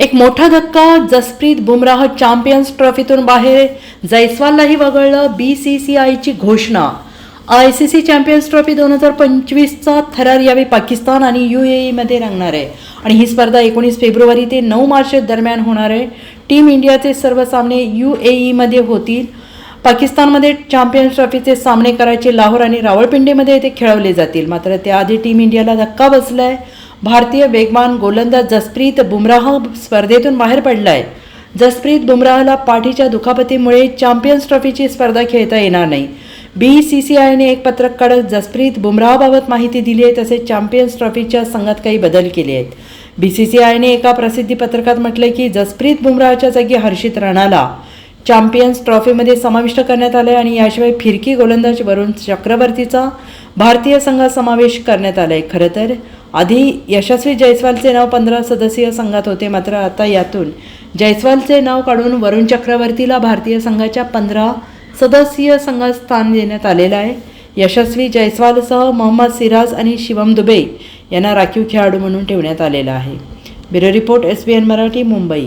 एक मोठा धक्का जसप्रीत बुमराह चॅम्पियन्स ट्रॉफीतून बाहेर. जैस्वाललाही वगळलं बी सी सी आयची घोषणा. I C C champions trophy दोन हजार पंचवीसचा थरार यावेळी पाकिस्तान आणि यू ए ईमध्ये रंगणार आहे. आणि ही स्पर्धा एकोणीस फेब्रुवारी ते नऊ मार्च दरम्यान होणार आहे. टीम इंडियाचे सर्व सामने यू ए ईमध्ये होतील. पाकिस्तानमध्ये चॅम्पियन्स ट्रॉफीचे सामने करायचे लाहोर आणि रावळपिंडीमध्ये ते खेळवले जातील. मात्र त्याआधी टीम इंडियाला धक्का बसला आहे भारतीय वेगवान गोलंदाज जसप्रीत बुमराह स्पर्धेतून बाहेर पडलाय. जसप्रीत बुमराहला पाठीच्या दुखापतीमुळे चॅम्पियन्स ट्रॉफीची स्पर्धा खेळता येणार नाही. बी सी सी आयने एक पत्रक काढत जसप्रीत बुमराहबाबत माहिती दिली आहे तसेच चॅम्पियन्स ट्रॉफीच्या संघात काही बदल केले आहेत. बी सी सी आयने एका प्रसिद्धी पत्रकात म्हटलं की जसप्रीत बुमराहच्या जागी हर्षित राणाला चॅम्पियन्स ट्रॉफीमध्ये समाविष्ट करण्यात आलं आहे आणि याशिवाय फिरकी गोलंदाज वरुण चक्रवर्तीचा भारतीय संघात समावेश करण्यात आला आहे खरं तर आधी यशस्वी जयस्वालचे नाव पंधरा सदस्यीय संघात होते मात्र आता यातून जयस्वालचे नाव काढून वरुण चक्रवर्तीला भारतीय संघाच्या पंधरा सदस्यीय संघात स्थान देण्यात आलेलं आहे. यशस्वी जयस्वालसह मोहम्मद सिराज आणि शिवम दुबे यांना राखीव खेळाडू म्हणून ठेवण्यात आलेलं आहे. Bureau report S B N Marathi Mumbai.